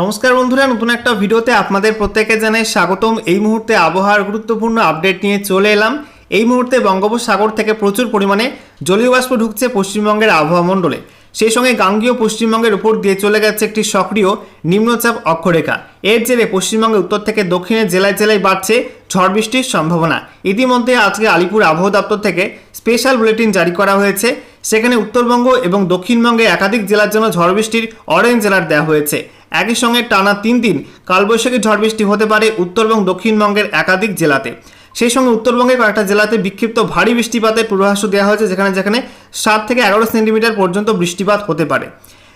নমস্কার বন্ধুরা, নতুন একটা ভিডিওতে আপনাদের প্রত্যেকে জানাই স্বাগতম। এই মুহূর্তে আবহাওয়ার গুরুত্বপূর্ণ আপডেট নিয়ে চলে এলাম। এই মুহূর্তে বঙ্গোপসাগর থেকে প্রচুর পরিমাণে জলীয় বাষ্প ঢুকছে পশ্চিমবঙ্গের আবহাওয়া মণ্ডলে। সেই সঙ্গে গাঙ্গীয় পশ্চিমবঙ্গের উপর দিয়ে চলে গেছে একটি সক্রিয় নিম্নচাপ অক্ষরেখা। এর জেরে পশ্চিমবঙ্গের উত্তর থেকে দক্ষিণের জেলায় জেলায় বাড়ছে ঝড় বৃষ্টির সম্ভাবনা। ইতিমধ্যে আজকে আলিপুর আবহাওয়া দপ্তর থেকে স্পেশাল বুলেটিন জারি করা হয়েছে। সেখানে উত্তরবঙ্গ এবং দক্ষিণবঙ্গে একাধিক জেলার জন্য ঝড় বৃষ্টির অরেঞ্জ অ্যালার্ট দেওয়া হয়েছে। একই সঙ্গে টানা তিন দিন কালবৈশাখী ঝড় বৃষ্টি হতে পারে উত্তর এবং দক্ষিণবঙ্গের একাধিক জেলাতে। সেই সঙ্গে উত্তরবঙ্গের কয়েকটা জেলাতে বিক্ষিপ্ত ভারী বৃষ্টিপাতের পূর্বাভাসও দেওয়া হয়েছে, যেখানে যেখানে সাত থেকে এগারো সেন্টিমিটার পর্যন্ত বৃষ্টিপাত হতে পারে।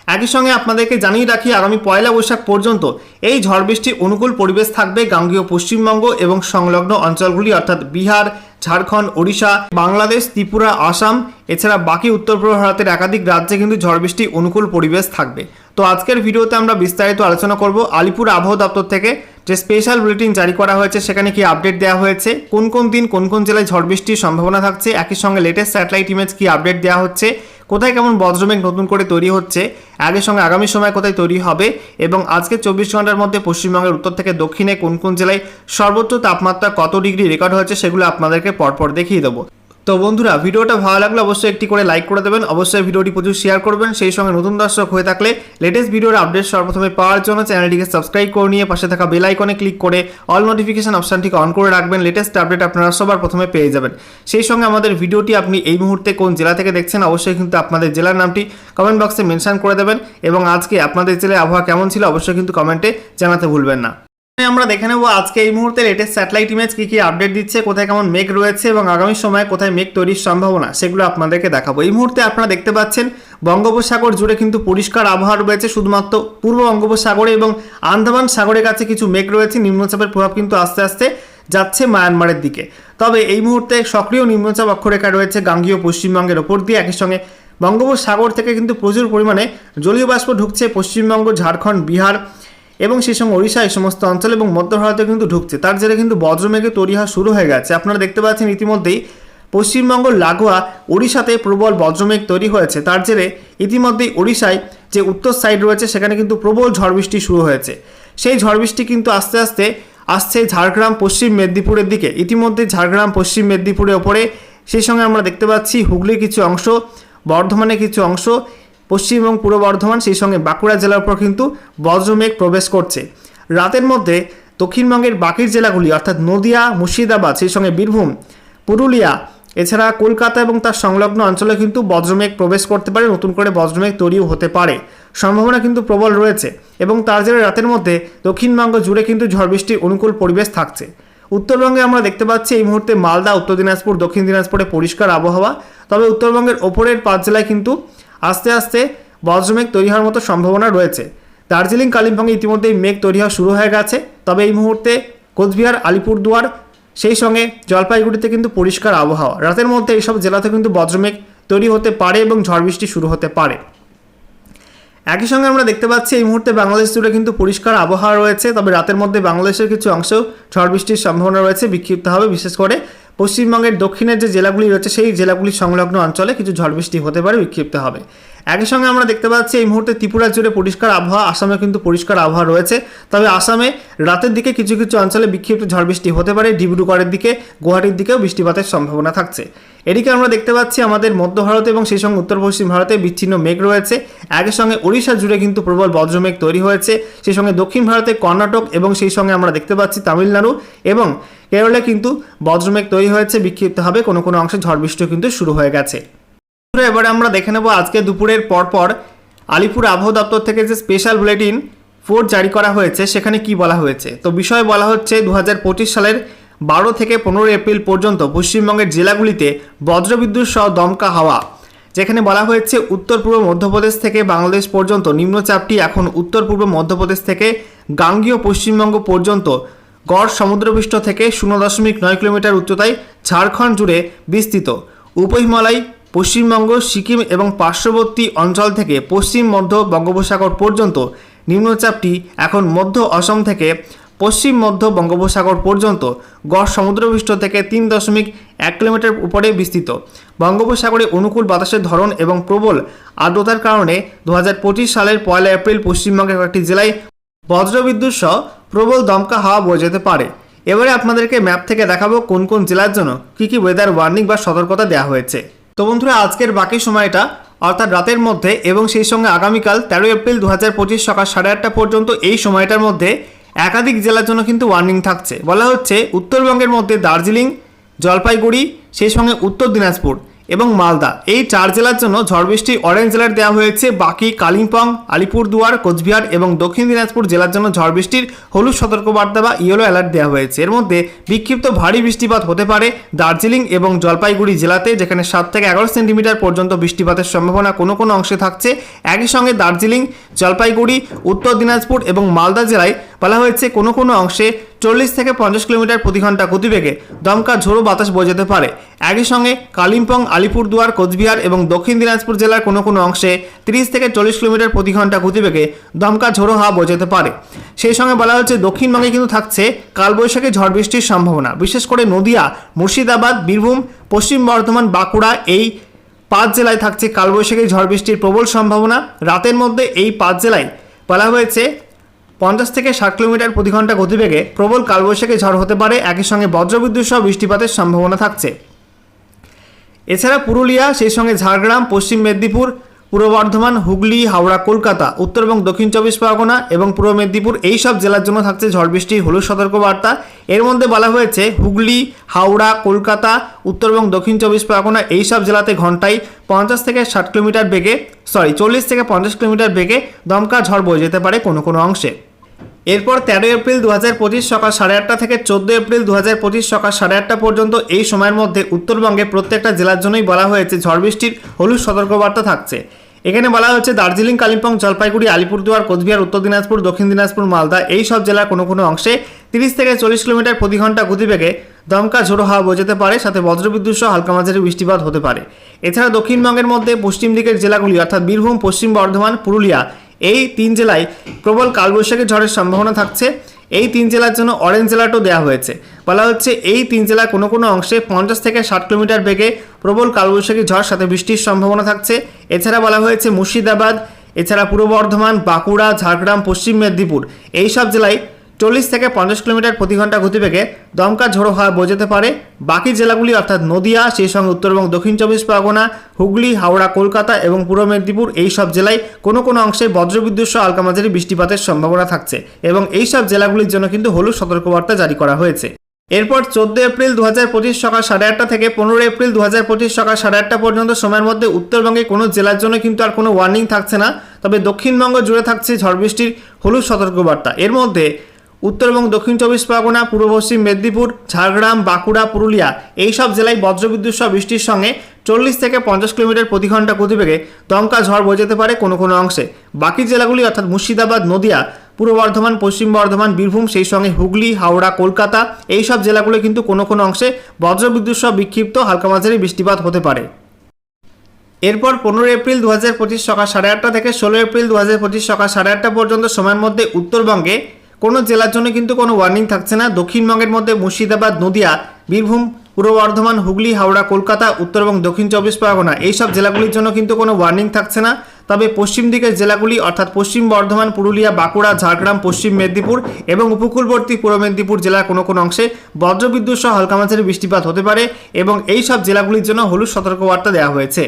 একই সঙ্গে আপনাদেরকে জানিয়ে রাখি, আগামী পয়লা বৈশাখ পর্যন্ত এই ঝড় বৃষ্টি অনুকূল পরিবেশ থাকবে গাঙ্গীয় পশ্চিমবঙ্গ এবং সংলগ্ন অঞ্চলগুলি, অর্থাৎ বিহার, ঝাড়খণ্ড, ওড়িশা, বাংলাদেশ, ত্রিপুরা, আসাম, এছাড়া বাকি উত্তর পূর্ব ভারতের একাধিক রাজ্যে কিন্তু ঝড় বৃষ্টি অনুকূল পরিবেশ থাকবে। তো আজকের ভিডিওতে আমরা বিস্তারিত আলোচনা করব আলিপুর আবহাওয়া দপ্তর থেকে যে স্পেশাল বুলেটিন জারি করা হয়েছে, সেখানে কি আপডেট দেওয়া হয়েছে, কোন কোন দিন কোন কোন জেলায় ঝড় বৃষ্টির সম্ভাবনা থাকছে, একই সঙ্গে লেটেস্ট স্যাটেলাইট ইমেজ কি আপডেট দেওয়া হচ্ছে, কোথায় কেমন বজ্রমেঘ নতুন করে তৈরি হচ্ছে আগের সঙ্গে আগামী সময় কোথায় তৈরি হবে এবং আজকে চব্বিশ ঘণ্টার মধ্যে পশ্চিমবঙ্গের উত্তর থেকে দক্ষিণে কোন কোন জেলায় সর্বোচ্চ তাপমাত্রা কত ডিগ্রি রেকর্ড হয়েছে, সেগুলো আপনাদেরকে পরপর দেখিয়ে দেবো। তো বন্ধুরা, ভিডিওটা ভালো লাগলে অবশ্যই একটি করে লাইক করে দেবেন। অবশ্যই ভিডিওটি প্রচুর শেয়ার করবেন। সেই সঙ্গে নতুন দর্শক হয়ে থাকলে লেটেস্ট ভিডিওর আপডেট সর্বপ্রথমে পাওয়ার জন্য চ্যানেলটিকে সাবস্ক্রাইব করে নিয়ে পাশে থাকা বেল আইকনে ক্লিক করে অল নোটিফিকেশন অপশনটিকে অন করে রাখবেন। লেটেস্ট আপডেট আপনারা সবার প্রথমে পেয়ে যাবেন। সেই সঙ্গে আমাদের ভিডিওটি আপনি এই মুহূর্তে কোন জেলা থেকে দেখছেন, অবশ্যই কিন্তু আপনাদের জেলার নামটি কমেন্ট বক্সে মেনশন করে দেবেন এবং আজকে আপনাদের জেলায় আবহাওয়া কেমন ছিল, অবশ্যই কিন্তু কমেন্টে জানাতে ভুলবেন না। আমরা দেখে নেব আজকে এই মুহূর্তে লেটেস্ট স্যাটেলাইট ইমেজ কি কি আপডেট দিচ্ছে, কোথায় কেমন মেঘ রয়েছে এবং আগামী সময়ে কোথায় মেঘ তৈরির সম্ভাবনা, সেগুলো আপনাদেরকে দেখাবো। এই মুহূর্তে আপনারা দেখতে পাচ্ছেন বঙ্গোপসাগর জুড়ে কিন্তু পরিষ্কার আবহাওয়া রয়েছে, শুধুমাত্র পূর্ব বঙ্গোপসাগরে এবং আন্দামান সাগরের কাছে কিছু মেঘ রয়েছে, নিম্নচাপের প্রভাব কিন্তু আস্তে আস্তে যাচ্ছে মায়ানমারের দিকে। তবে এই মুহূর্তে সক্রিয় নিম্নচাপ অক্ষরেখা রয়েছে গাঙ্গীয় পশ্চিমবঙ্গের ওপর দিয়ে, একই সঙ্গে বঙ্গোপসাগর থেকে কিন্তু প্রচুর পরিমাণে জলীয় বাষ্প ঢুকছে, পশ্চিমবঙ্গ, ঝাড়খণ্ড, বিহার এবং সেই সঙ্গে ওড়িশা এই সমস্ত অঞ্চল এবং মধ্য ভারতে কিন্তু ঢুকছে। তার জেরে কিন্তু বজ্রমেঘে তৈরি হওয়া শুরু হয়ে গেছে। আপনারা দেখতে পাচ্ছেন ইতিমধ্যেই পশ্চিমবঙ্গ, লাগোয়া, ওড়িশাতে প্রবল বজ্রমেঘ তৈরি হয়েছে। তার জেরে ইতিমধ্যেই ওড়িশায় যে উত্তর সাইড রয়েছে, সেখানে কিন্তু প্রবল ঝড় বৃষ্টি শুরু হয়েছে। সেই ঝড় বৃষ্টি কিন্তু আস্তে আস্তে আসছে ঝাড়গ্রাম, পশ্চিম মেদিনীপুরের দিকে। ইতিমধ্যে ঝাড়গ্রাম, পশ্চিম মেদিনীপুরের ওপরে সেই সঙ্গে আমরা দেখতে পাচ্ছি হুগলির কিছু অংশ, বর্ধমানের কিছু অংশ পশ্চিম এবং পূর্ব বর্ধমান, সেই সঙ্গে বাঁকুড়া জেলার উপর কিন্তু বজ্রমেঘ প্রবেশ করছে। রাতের মধ্যে দক্ষিণবঙ্গের বাকির জেলাগুলি, অর্থাৎ নদিয়া, মুর্শিদাবাদ, সেই সঙ্গে বীরভূম, পুরুলিয়া, এছাড়া কলকাতা এবং তার সংলগ্ন অঞ্চলে কিন্তু বজ্রমেঘ প্রবেশ করতে পারে, নতুন করে বজ্রমেঘ তৈরিও হতে পারে। সম্ভাবনা কিন্তু প্রবল রয়েছে এবং তার জেরে রাতের মধ্যে দক্ষিণবঙ্গ জুড়ে কিন্তু ঝড় বৃষ্টির অনুকূল পরিবেশ থাকছে। উত্তরবঙ্গে আমরা দেখতে পাচ্ছি এই মুহূর্তে মালদা, উত্তর দিনাজপুর, দক্ষিণ দিনাজপুরে পরিষ্কার আবহাওয়া। তবে উত্তরবঙ্গের ওপরের পাঁচ জেলায় কিন্তু আস্তে আস্তে বজ্রমেঘ তৈরি হওয়ার মতো সম্ভাবনা রয়েছে। দার্জিলিং কালিম্পংয়ে ইতিমধ্যেই মেঘ তৈরি হওয়া শুরু হয়ে গেছে। তবে এই মুহূর্তে কোচবিহার, আলিপুরদুয়ার, সেই সঙ্গে জলপাইগুড়িতে কিন্তু পরিষ্কার আবহাওয়া। রাতের মধ্যে এইসব জেলাতে কিন্তু বজ্রমেঘ তৈরি হতে পারে এবং ঝড় বৃষ্টি শুরু হতে পারে। একই সঙ্গে আমরা দেখতে পাচ্ছি এই মুহূর্তে বাংলাদেশ জুড়ে কিন্তু পরিষ্কার আবহাওয়া রয়েছে। তবে রাতের মধ্যে বাংলাদেশের কিছু অংশেও ঝড় বৃষ্টির সম্ভাবনা রয়েছে। বিক্ষিপ্ত হবে বিশেষ করে পশ্চিমবঙ্গের দক্ষিণের যে জেলাগুলি রয়েছে, সেই জেলাগুলি সংলগ্ন অঞ্চলে কিছু ঝড় বৃষ্টি হতে পারে, বিক্ষিপ্ত হবে। একই সঙ্গে আমরা দেখতে পাচ্ছি এই মুহূর্তে ত্রিপুরা জুড়ে পরিষ্কার আবহাওয়া, আসামে কিন্তু পরিষ্কার আবহাওয়া রয়েছে। তবে আসামে রাতের দিকে কিছু কিছু অঞ্চলে বিক্ষিপ্ত ঝড় বৃষ্টি হতে পারে। ডিব্রুগড়ের দিকে, গুয়াহাটির দিকেও বৃষ্টিপাতের সম্ভাবনা থাকছে। এদিকে আমরা দেখতে পাচ্ছি আমাদের মধ্য ভারত এবং সেই সঙ্গে উত্তর পশ্চিম ভারতে বিচ্ছিন্ন মেঘ রয়েছে। একই সঙ্গে ওড়িশা জুড়ে কিন্তু প্রবল বজ্রমেঘ তৈরি হয়েছে। সেই সঙ্গে দক্ষিণ ভারতে কর্ণাটক এবং সেই সঙ্গে আমরা দেখতে পাচ্ছি তামিলনাড়ু এবং কেরলে কিন্তু বজ্রমেঘ তৈরি হয়েছে। বিক্ষিপ্তভাবে কোনো কোনো অংশে ঝড় বৃষ্টিও কিন্তু শুরু হয়ে গেছে। এবারে আমরা দেখে নেব আজকে দুপুরের পরপর আলিপুর আবহাওয়া দপ্তর থেকে যে স্পেশাল বুলেটিন ফোর জারি করা হয়েছে, সেখানে কি বলা হয়েছে? তো বিষয় বলা হচ্ছে দু হাজার পঁচিশ সালের বারো থেকে পনেরো এপ্রিল পর্যন্ত পশ্চিমবঙ্গের জেলাগুলিতে বজ্রবিদ্যুৎ সহ দমকা হাওয়া, যেখানে বলা হয়েছে উত্তর পূর্ব মধ্যপ্রদেশ থেকে বাংলাদেশ পর্যন্ত নিম্নচাপটি এখন উত্তর পূর্ব মধ্যপ্রদেশ থেকে গাঙ্গীয় পশ্চিমবঙ্গ পর্যন্ত গড় সমুদ্রপৃষ্ঠ থেকে শূন্য দশমিক নয় কিলোমিটার উচ্চতায় ঝাড়খণ্ড জুড়ে বিস্তৃত। উপহিমালয় পশ্চিমবঙ্গ, সিকিম এবং পার্শ্ববর্তী অঞ্চল থেকে পশ্চিম, মধ্য বঙ্গোপসাগর পর্যন্ত নিম্নচাপটি এখন মধ্য অসম থেকে পশ্চিম, মধ্য বঙ্গোপসাগর পর্যন্ত গড় সমুদ্রপৃষ্ঠ থেকে তিন দশমিক এক কিলোমিটার উপরে বিস্তৃত। বঙ্গোপসাগরে অনুকূল বাতাসের ধরন এবং প্রবল আর্দ্রতার কারণে দু হাজার পঁচিশ সালের পয়লা এপ্রিল পশ্চিমবঙ্গের কয়েকটি জেলায় বজ্রবিদ্যুৎ সহ প্রবল দমকা হাওয়া বয়ে যেতে পারে। এবারে আপনাদেরকে ম্যাপ থেকে দেখাবো কোন কোন জেলার জন্য কী কী ওয়েদার ওয়ার্নিং বা সতর্কতা দেওয়া হয়েছে। তো বন্ধুরা, আজকের বাকি সময়টা, অর্থাৎ রাতের মধ্যে এবং সেই সঙ্গে আগামীকাল তেরোই এপ্রিল দু হাজার পঁচিশ সকাল সাড়ে আটটা পর্যন্ত এই সময়টার মধ্যে একাধিক জেলার জন্য কিন্তু ওয়ার্নিং থাকছে। বলা হচ্ছে, উত্তরবঙ্গের মধ্যে দার্জিলিং, জলপাইগুড়ি, সেই সঙ্গে উত্তর দিনাজপুর। এবং মালদা। এই চার জেলার জন্য ঝড় বৃষ্টি অরেঞ্জ অ্যালার্ট দেওয়া হয়েছে। বাকি কালিম্পং, আলিপুরদুয়ার, কোচবিহার এবং দক্ষিণ দিনাজপুর জেলার জন্য ঝড় বৃষ্টির হলুদ সতর্কবার্তা বা ইয়েলো অ্যালার্ট দেওয়া হয়েছে। এর মধ্যে বিক্ষিপ্ত ভারী বৃষ্টিপাত হতে পারে দার্জিলিং এবং জলপাইগুড়ি জেলাতে, যেখানে সাত থেকে এগারো সেন্টিমিটার পর্যন্ত বৃষ্টিপাতের সম্ভাবনা কোনো কোনো অংশে থাকছে। একই সঙ্গে দার্জিলিং, জলপাইগুড়ি, উত্তর দিনাজপুর এবং মালদা জেলায় বলা হয়েছে কোনো কোনো অংশে চল্লিশ থেকে পঞ্চাশ কিলোমিটার প্রতি ঘণ্টা গতিবেগে দমকা ঝোড়ো বাতাস বয়ে যেতে পারে। একই সঙ্গে কালিম্পং, আলিপুরদুয়ার, কোচবিহার এবং দক্ষিণ দিনাজপুর জেলার কোনো কোনো অংশে তিরিশ থেকে চল্লিশ কিলোমিটার প্রতি ঘণ্টা গতিবেগে দমকা ঝোড়ো হাওয়া বয়ে যেতে পারে। সেই সঙ্গে বলা হচ্ছে, দক্ষিণবঙ্গে কিন্তু থাকছে কালবৈশাখী ঝড় বৃষ্টির সম্ভাবনা। বিশেষ করে নদিয়া, মুর্শিদাবাদ, বীরভূম, পশ্চিম বর্ধমান, বাঁকুড়া এই পাঁচ জেলায় থাকছে কালবৈশাখী ঝড় বৃষ্টির প্রবল সম্ভাবনা। রাতের মধ্যে এই পাঁচ জেলায় বলা হয়েছে পঞ্চাশ থেকে ষাট কিলোমিটার প্রতি ঘণ্টা গতিবেগে প্রবল কালবৈশাখী ঝড় হতে পারে। একই সঙ্গে বজ্রবিদ্যুৎ সহ বৃষ্টিপাতের সম্ভাবনা থাকছে। এছাড়া পুরুলিয়া, সেই সঙ্গে ঝাড়গ্রাম, পশ্চিম মেদিনীপুর, পূর্ব বর্ধমান, হুগলি, হাওড়া, কলকাতা, উত্তর এবং দক্ষিণ চব্বিশ পরগনা এবং পূর্ব মেদিনীপুর এই সব জেলার জন্য থাকছে ঝড় বৃষ্টি। হলুদ সতর্কবার্তা। এর মধ্যে বলা হয়েছে, হুগলি, হাওড়া, কলকাতা, উত্তর এবং দক্ষিণ চব্বিশ পরগনা এই সব জেলাতে ঘন্টায় পঞ্চাশ থেকে ষাট কিলোমিটার বেগে সরি চল্লিশ থেকে পঞ্চাশ কিলোমিটার বেগে দমকা ঝড় বয়ে যেতে পারে কোনো কোনো অংশে। এরপর তেরো এপ্রিল দু হাজার পঁচিশ সকাল সাড়ে আটটা থেকে চোদ্দ এপ্রিল দু পঁচিশ সকাল সাড়ে আটটা পর্যন্ত এই সময়ের মধ্যে উত্তরবঙ্গে প্রত্যেকটা জেলার জন্যই বলা হয়েছে ঝড় বৃষ্টির হলুদ সতর্কবার্তা থাকছে। এখানে বলা হচ্ছে দার্জিলিং, কালিম্পং, জলপাইগুড়ি, আলিপুরদুয়ার, কোচবিহার, উত্তর দিনাজপুর, দক্ষিণ দিনাজপুর, মালদা এই সব জেলার কোনো কোনো অংশে তিরিশ থেকে চল্লিশ কিলোমিটার প্রতি ঘণ্টা গতিবেগে দমকা ঝোড়ো হাওয়া বয়ে যেতে পারে, সাথে বজ্রবিদ্যুৎ সহ হালকা মাঝারি বৃষ্টিপাত হতে পারে। এছাড়া দক্ষিণবঙ্গের মধ্যে পশ্চিম দিকের জেলাগুলি অর্থাৎ বীরভূম, পশ্চিম বর্ধমান, পুরুলিয়া এই তিন জেলায় প্রবল কালবৈশাখী ঝড়ের সম্ভাবনা থাকছে। এই তিন জেলার জন্য অরেঞ্জ জেলাটও দেওয়া হয়েছে। বলা হচ্ছে এই তিন জেলার কোনো কোনো অংশে পঞ্চাশ থেকে ষাট কিলোমিটার বেগে প্রবল কালবৈশাখী ঝড়, সাথে বৃষ্টির সম্ভাবনা থাকছে। এছাড়া বলা হয়েছে মুর্শিদাবাদ, এছাড়া পূর্ব বর্ধমান, বাঁকুড়া, ঝাড়গ্রাম, পশ্চিম মেদিনীপুর। এই সব জেলায় চল্লিশ থেকে পঞ্চাশ কিলোমিটার প্রতি ঘণ্টা গতিবেগে দমকা ঝোড়ো হওয়া বোঝাতে পারে। বাকি জেলাগুলি অর্থাৎ নদিয়া, সেই সঙ্গে উত্তর এবং দক্ষিণ চব্বিশ পরগনা, হুগলি, হাওড়া, কলকাতা এবং পূর্ব মেদিনীপুর এই সব জেলায় কোনো কোনো অংশে বজ্রবিদ্যুৎ সহ আলকামাঝারি বৃষ্টিপাতের সম্ভাবনা থাকছে এবং এই সব জেলাগুলির জন্য কিন্তু হলুদ সতর্কবার্তা জারি করা হয়েছে। এরপর চোদ্দ এপ্রিল দু হাজার পঁচিশ সকাল সাড়ে আটটা থেকে পনেরো এপ্রিল দু হাজার পঁচিশ সকাল সাড়ে আটটা পর্যন্ত সময়ের মধ্যে উত্তরবঙ্গে কোনো জেলার জন্য কিন্তু আর কোনো ওয়ার্নিং থাকছে না। তবে দক্ষিণবঙ্গ জুড়ে থাকছে ঝড় বৃষ্টির হলুদ সতর্কবার্তা। এর মধ্যে উত্তর এবং দক্ষিণ চব্বিশ পরগনা, পূর্ব পশ্চিম মেদিনীপুর, ঝাড়গ্রাম, বাঁকুড়া, পুরুলিয়া এই সব জেলায় বজ্রবিদ্যুৎ সহ বৃষ্টির সঙ্গে চল্লিশ থেকে পঞ্চাশ কিলোমিটার প্রতি ঘণ্টা গতিবেগে দমকা ঝড় বয়ে যেতে পারে কোনো কোনো অংশে। বাকি জেলাগুলি অর্থাৎ মুর্শিদাবাদ, নদিয়া, পূর্ব বর্ধমান, পশ্চিম বর্ধমান, বীরভূম, সেই সঙ্গে হুগলি, হাওড়া, কলকাতা এই সব জেলাগুলো কিন্তু কোনো কোনো অংশে বজ্রবিদ্যুৎ সহ বিক্ষিপ্ত হালকা মাঝারি বৃষ্টিপাত হতে পারে। এরপর পনেরো এপ্রিল দু হাজার পঁচিশ সকাল সাড়ে আটটা থেকে ষোলো এপ্রিল দু হাজার পঁচিশ সকাল সাড়ে আটটা পর্যন্ত সময়ের মধ্যে উত্তরবঙ্গে কোনো জেলার জন্য কিন্তু কোনো ওয়ার্নিং থাকছে না। দক্ষিণবঙ্গের মধ্যে মুর্শিদাবাদ, নদিয়া, বীরভূম, পূর্ব বর্ধমান, হুগলি, হাওড়া, কলকাতা, উত্তর এবং দক্ষিণ চব্বিশ পরগনা এইসব জেলাগুলির জন্য কিন্তু কোনো ওয়ার্নিং থাকছে না। তবে পশ্চিম দিকের জেলাগুলি অর্থাৎ পশ্চিম বর্ধমান, পুরুলিয়া, বাঁকুড়া, ঝাড়গ্রাম, পশ্চিম মেদিনীপুর এবং উপকূলবর্তী পূর্ব মেদিনীপুর জেলার কোনো কোনো অংশে বজ্রবিদ্যুৎ সহ হালকা মাঝারি বৃষ্টিপাত হতে পারে এবং এই সব জেলাগুলির জন্য হলুদ সতর্কবার্তা দেওয়া হয়েছে।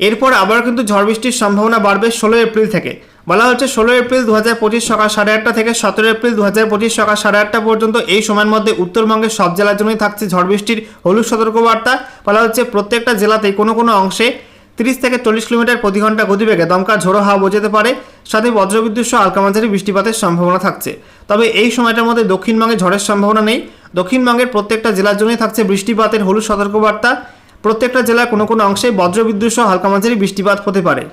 এরপর আবার কিন্তু ঝড় বৃষ্টির সম্ভাবনা বাড়বে ষোলো এপ্রিল থেকে। বলা হচ্ছে ষোলো এপ্রিল দু হাজার পঁচিশ সকাল সাড়ে আটটা থেকে সতেরো এপ্রিল দু হাজার পঁচিশ সকাল সাড়ে আটটা পর্যন্ত এই সময়ের মধ্যে উত্তরবঙ্গের সব জেলার জন্যই থাকছে ঝড় বৃষ্টির হলুদ সতর্কবার্তা। বলা হচ্ছে প্রত্যেকটা জেলাতেই কোনো কোনো অংশে তিরিশ থেকে চল্লিশ কিলোমিটার প্রতি ঘণ্টা গতিবেগে দমকা ঝোড়ো হাওয়া বোঝাতে পারে, সাথে বজ্রবিদ্যুৎ সহ আলকামাঝারি বৃষ্টিপাতের সম্ভাবনা থাকছে। তবে এই সময়টার মধ্যে দক্ষিণবঙ্গে ঝড়ের সম্ভাবনা নেই। দক্ষিণবঙ্গের প্রত্যেকটা জেলার জন্যই থাকছে বৃষ্টিপাতের হলুদ সতর্কবার্তা। প্রত্যেকটা জেলার কোনো কোনো অংশে বজ্রবিদ্যুৎ সহ হালকা মাঝারি বৃষ্টিপাত হতে পারে।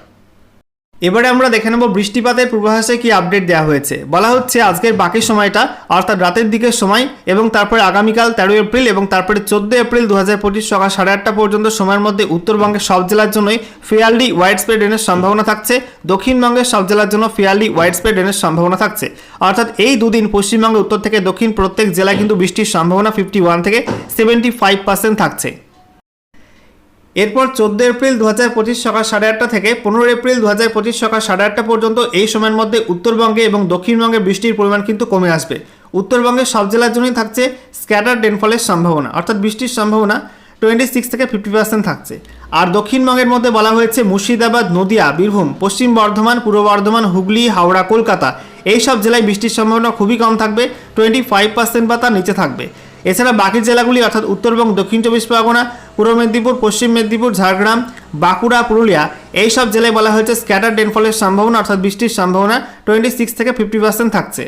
এবারে আমরা দেখে নেব বৃষ্টিপাতের পূর্বাভাসে কি আপডেট দেওয়া হয়েছে। বলা হচ্ছে আজকের বাকি সময়টা, অর্থাৎ রাতের দিকের সময় এবং তারপরে আগামীকাল তেরো এপ্রিল এবং তারপরে চোদ্দ এপ্রিল দু হাজার পঁচিশ সকাল সাড়ে আটটা পর্যন্ত সময়ের মধ্যে উত্তরবঙ্গের সব জেলার জন্যই ফেয়ারলি ওয়াইড স্প্রেড রেনের সম্ভাবনা থাকছে। দক্ষিণবঙ্গের সব জেলার জন্য ফেয়ারলি ওয়াইড স্প্রেড রেনের সম্ভাবনা থাকছে। অর্থাৎ এই দুদিন পশ্চিমবঙ্গের উত্তর থেকে দক্ষিণ প্রত্যেক জেলায় কিন্তু বৃষ্টির সম্ভাবনা ফিফটি ওয়ান থেকে সেভেন্টি ফাইভ পার্সেন্ট থাকছে। এরপর চোদ্দ এপ্রিল দু হাজার পঁচিশ সকাল সাড়ে আটটা থেকে পনেরো এপ্রিল দু হাজার পঁচিশ সকাল সাড়ে আটটা পর্যন্ত এই সময়ের মধ্যে উত্তরবঙ্গে এবং দক্ষিণবঙ্গে বৃষ্টির পরিমাণ কিন্তু কমে আসবে। উত্তরবঙ্গের সব জেলার জন্যই থাকছে স্ক্যাটার ডেনফলের সম্ভাবনা, অর্থাৎ বৃষ্টির সম্ভাবনা টোয়েন্টি সিক্স থেকে ফিফটি পার্সেন্ট থাকছে। আর দক্ষিণবঙ্গের মধ্যে বলা হয়েছে মুর্শিদাবাদ, নদিয়া, বীরভূম, পশ্চিম বর্ধমান, পূর্ব বর্ধমান, হুগলি, হাওড়া, কলকাতা, এই সব জেলায় বৃষ্টির সম্ভাবনা খুবই কম থাকবে, টোয়েন্টি ফাইভ পার্সেন্ট বা তার নিচে থাকবে। এছাড়া বাকি জেলাগুলি, অর্থাৎ উত্তরবঙ্গ, দক্ষিণ চব্বিশ পরগনা পূর্ব মেদিনীপুর, পশ্চিম মেদিনীপুর, ঝাড়গ্রাম, বাঁকুড়া, পুরুলিয়া এই সব জেলায় বলা হয়েছে স্ক্যাটার ডেনফলের সম্ভাবনা অর্থাৎ বৃষ্টির সম্ভাবনা টোয়েন্টি সিক্স থেকে ফিফটি পার্সেন্ট থাকছে।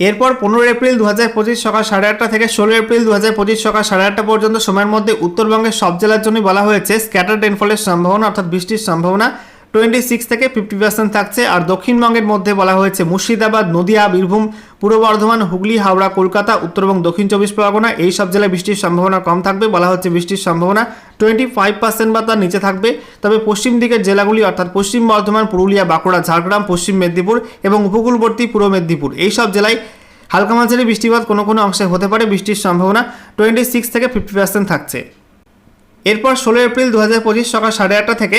এরপর পনেরো এপ্রিল দু হাজার পঁচিশ সকাল সাড়ে আটটা থেকে ষোলো এপ্রিল দু হাজার পঁচিশ সকাল সাড়ে আটটা পর্যন্ত সময়ের মধ্যে উত্তরবঙ্গের সব জেলার জন্যই বলা হয়েছে স্ক্যাটার ডেনফলের সম্ভাবনা অর্থাৎ বৃষ্টির সম্ভাবনা টোয়েন্টি সিক্স থেকে ফিফটি পার্সেন্ট থাকছে। আর দক্ষিণবঙ্গের মধ্যে বলা হয়েছে মুর্শিদাবাদ, নদিয়া, বীরভূম, পূর্ব বর্ধমান, হুগলি, হাওড়া, কলকাতা, উত্তর এবং দক্ষিণ চব্বিশ পরগনা এই সব জেলায় বৃষ্টির সম্ভাবনা কম থাকবে বলা হচ্ছে বৃষ্টির সম্ভাবনা টোয়েন্টি ফাইভ পার্সেন্ট বা তার নিচে থাকবে। তবে পশ্চিম দিকের জেলাগুলি অর্থাৎ পশ্চিম বর্ধমান, পুরুলিয়া, বাঁকুড়া, ঝাড়গ্রাম, পশ্চিম মেদিনীপুর এবং উপকূলবর্তী পূর্ব মেদিনীপুর এই সব জেলায় হালকা মাঝারি বৃষ্টিপাত কোনো কোনো অংশে হতে পারে। বৃষ্টির সম্ভাবনা টোয়েন্টি সিক্স থেকে ফিফটি পার্সেন্ট থাকছে। এরপর ষোলো এপ্রিল দু হাজার পঁচিশ সকাল সাড়ে আটটা থেকে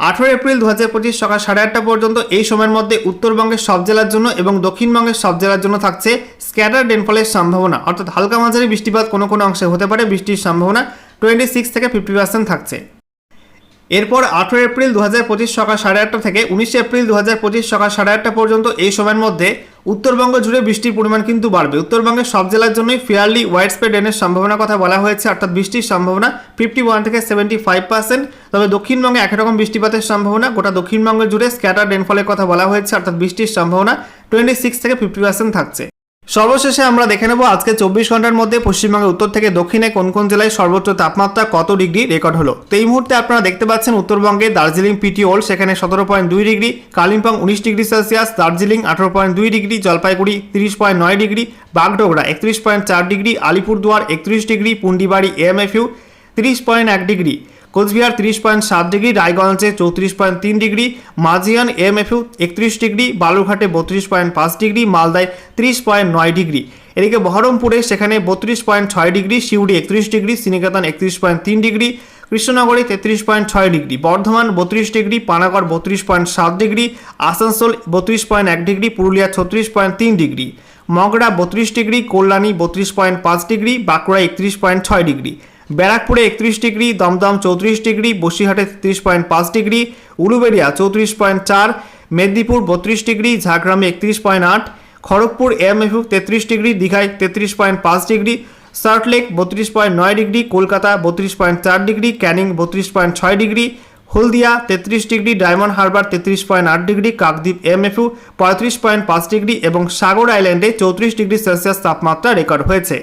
আঠেরো এপ্রিল দু হাজার পঁচিশ সকাল সাড়ে আটটা পর্যন্ত এই সময়ের মধ্যে উত্তরবঙ্গের সব জেলার জন্য এবং দক্ষিণবঙ্গের সব জেলার জন্য থাকছে স্ক্যাটার ডেনফলের সম্ভাবনা। অর্থাৎ হালকা মাঝারি বৃষ্টিপাত কোনো কোনো অংশে হতে পারে, বৃষ্টির সম্ভাবনা টোয়েন্টি সিক্স থেকে ফিফটি পার্সেন্ট থাকছে। এরপর আঠেরো এপ্রিল দু হাজার পঁচিশ সকাল সাড়ে আটটা থেকে উনিশে এপ্রিল দু হাজার পঁচিশ সকাল সাড়ে আটটা পর্যন্ত এই সময়ের মধ্যে উত্তরবঙ্গ জুড়ে বৃষ্টির পরিমাণ কিন্তু বাড়বে। উত্তরবঙ্গের সব জেলার জন্যই ফেয়ারলি ওয়াইড স্প্রেড রেনের সম্ভাবনার কথা বলা হয়েছে, অর্থাৎ বৃষ্টির সম্ভাবনা ফিফটি ওয়ান থেকে সেভেন্টি ফাইভ পার্সেন্ট তবে দক্ষিণবঙ্গে একরকম বৃষ্টিপাতের সম্ভাবনা, গোটা দক্ষিণবঙ্গ জুড়ে স্ক্যাটার রেনফলের কথা বলা হয়েছে, অর্থাৎ বৃষ্টির সম্ভাবনা টোয়েন্টি সিক্স থেকে ফিফটি পার্সেন্ট থাকছে। সর্বশেষে আমরা দেখে নেব আজকে চব্বিশ ঘণ্টার মধ্যে পশ্চিমবঙ্গের উত্তর থেকে দক্ষিণে কোন কোন জেলায় সর্বোচ্চ তাপমাত্রা কত ডিগ্রি রেকর্ড হলো। তো এই মুহূর্তে আপনারা দেখতে পাচ্ছেন উত্তরবঙ্গে দার্জিলিং পিটিওল সেখানে সতেরো পয়েন্ট দুই ডিগ্রি, কালিম্পং উনিশ ডিগ্রি সেলসিয়াস, দার্জিলিং আঠারো পয়েন্ট দুই ডিগ্রি, জলপাইগুড়ি তিরিশ পয়েন্ট নয় ডিগ্রি, বাগডোগরা একত্রিশ পয়েন্ট চার ডিগ্রি, আলিপুরদুয়ার একত্রিশ ডিগ্রি, পুন্ডিবাড়ি এমএফইউ তিরিশ পয়েন্ট এক ডিগ্রি। কোচবিহার তিরিশ পয়েন্ট সাত ডিগ্রি, রায়গঞ্জে চৌত্রিশ পয়েন্ট তিন ডিগ্রি, মাঝিয়ান এমএফইউ একত্রিশ ডিগ্রি, বালুরঘাটে বত্রিশ পয়েন্ট পাঁচ ডিগ্রি, মালদায় তিরিশ পয়েন্ট নয় ডিগ্রি। এদিকে বহরমপুরে সেখানে বত্রিশ পয়েন্ট ছয় ডিগ্রি শিউড়ি একত্রিশ ডিগ্রি সিনিকেতন একত্রিশ পয়েন্ট তিন ডিগ্রি, কৃষ্ণনগরে তেত্রিশ পয়েন্ট ছয় ডিগ্রি, বর্ধমান বত্রিশ ডিগ্রি, পানাগড় বত্রিশ পয়েন্ট সাত ডিগ্রি, আসানসোল বত্রিশ পয়েন্ট এক ডিগ্রি, পুরুলিয়া ছত্রিশ পয়েন্ট তিন ডিগ্রি। মগড়া বত্রিশ ডিগ্রি, কল্যাণী বত্রিশ পয়েন্ট পাঁচ ডিগ্রি, বাঁকুড়া একত্রিশ পয়েন্ট ছয় ডিগ্রি। ব্যারাকপুরে একত্রিশ ডিগ্রি, দমদম চৌত্রিশ ডিগ্রি, বসিরহাটে তেত্রিশ পয়েন্ট পাঁচ ডিগ্রি, উলুবেড়িয়া চৌত্রিশ পয়েন্ট চার, মেদিনীপুর বত্রিশ ডিগ্রি, ঝাড়গ্রামে একত্রিশ পয়েন্ট আট, খড়গপুর এমএফইউ তেত্রিশ ডিগ্রি, দীঘায় তেত্রিশ পয়েন্ট পাঁচ ডিগ্রি সল্টলেক বত্রিশ পয়েন্ট নয় ডিগ্রি, কলকাতা বত্রিশ পয়েন্ট চার ডিগ্রি, ক্যানিং বত্রিশ পয়েন্ট ছয় ডিগ্রি, হলদিয়া তেত্রিশ ডিগ্রি, ডায়মন্ড হারবার তেত্রিশ পয়েন্ট আট ডিগ্রি, কাকদ্বীপ এমএফইউ পঁয়ত্রিশ পয়েন্ট পাঁচ ডিগ্রি এবং সাগর আইল্যান্ডে চৌত্রিশ ডিগ্রি সেলসিয়াস তাপমাত্রা রেকর্ড হয়েছে।